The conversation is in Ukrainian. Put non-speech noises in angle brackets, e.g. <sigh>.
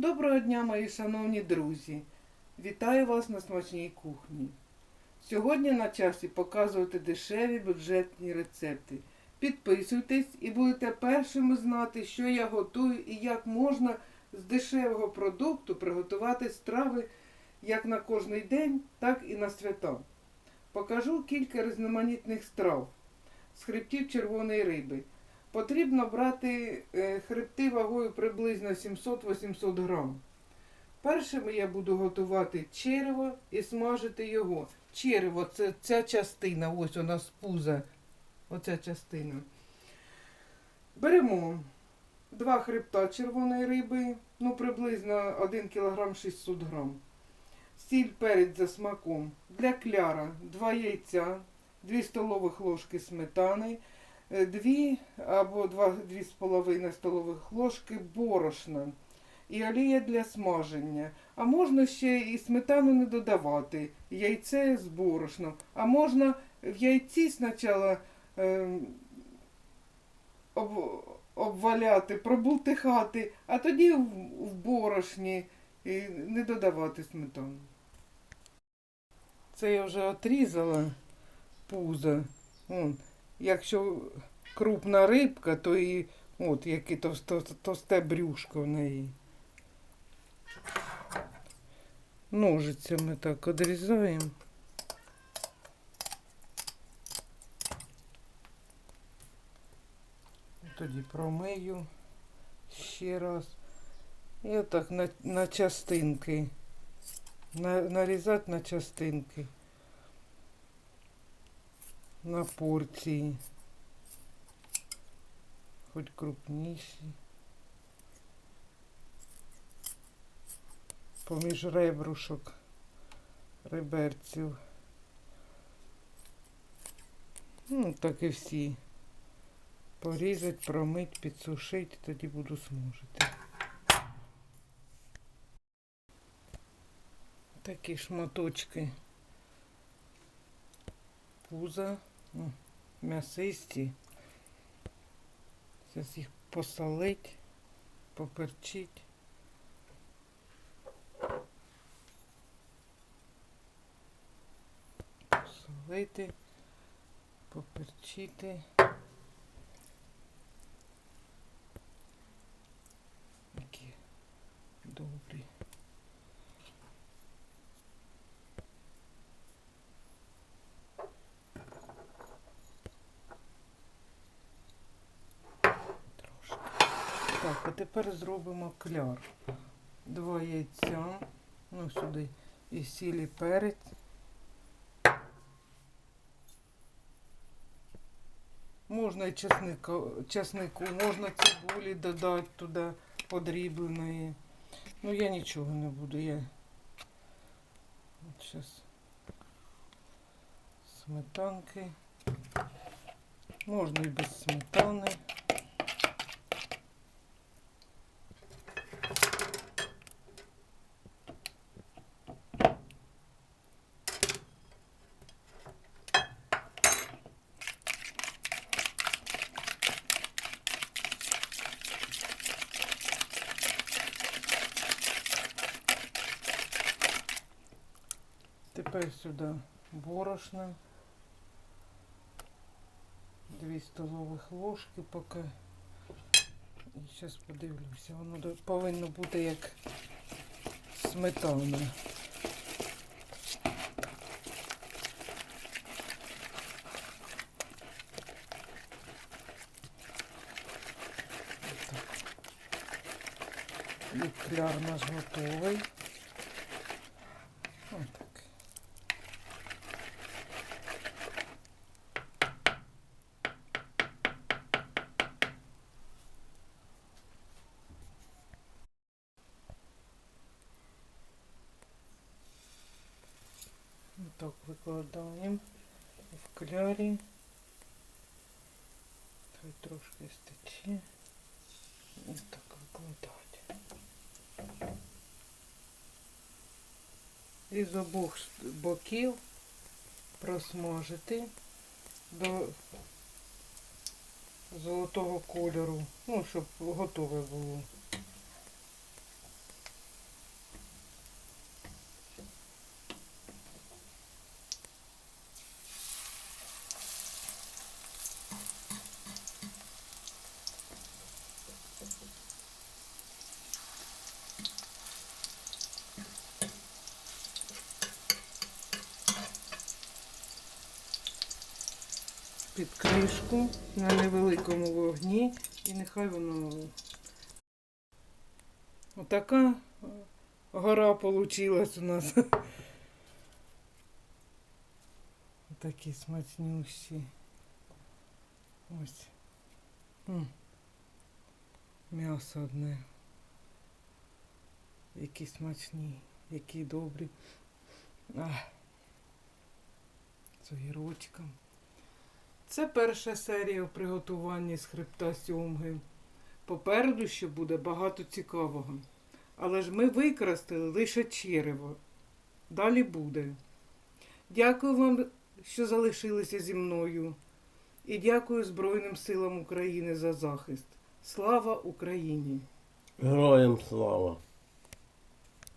Доброго дня, мої шановні друзі! Вітаю вас на смачній кухні. Сьогодні на часі показувати дешеві бюджетні рецепти. Підписуйтесь і будете першими знати, що я готую і як можна з дешевого продукту приготувати страви як на кожний день, так і на свята. Покажу кілька різноманітних страв з хребтів червоної риби. Потрібно брати е, хребти вагою приблизно 700-800 грам. Першим я буду готувати черево і смажити його. Черево це ця частина, ось вона з пуза. Оця частина. Беремо два хребта червоної риби, ну приблизно 1 кг 600 грам. Сіль перець за смаком. Для кляра 2 яйця, 2 столових ложки сметани, 2 або 2,5 столових ложки борошна і олія для смаження. А можна ще і сметану не додавати, яйце з борошном. А можна в яйці спочатку е, об, обваляти, пробултихати, а тоді в, в борошні і не додавати сметану. Це я вже отрізала пузо. Якщо крупна рибка, то і от яке товсте, брюшко в неї. Ножицями так одрізаємо. Тоді промию ще раз. І отак на, на частинки. На, нарізати на частинки. На порції. Хоч крупніші. Поміж ребрушок реберців. Ну, так і всі. Порізать, промить, підсушити, тоді буду смажити. Такі шматочки пуза, м'ясисті. Зараз їх посолить, поперчить. Посолити, поперчити. Які добрі. Так, а тепер зробимо кляр. Два яйця. Ну, сюди і сілі перець. Можна і чеснику, чеснику, можна цибулі додати туди подрібленої. Ну я нічого не буду. Я от зараз сметанки. Можна і без сметани. Тепер сюди борошно. Дві столових ложки поки. І зараз подивлюся. Воно повинно бути як сметана. Кляр наш готовий. Отак. Так викладаємо в клярі. Хай трошки стече. І так викладати. І з обох боків просмажити до золотого кольору, ну, щоб готове було. Під кришку на невеликому вогні і нехай воно. Отака е, гора получилась у нас. <laughs> Такі смачнющі. Ось. М'ясо одне. Які смачні, які добрі. Ах. З. Це перша серія у приготуванні з хребта сьомги. Попереду ще буде багато цікавого. Але ж ми використали лише черево. Далі буде. Дякую вам, що залишилися зі мною. І дякую Збройним силам України за захист. Слава Україні! Героям слава!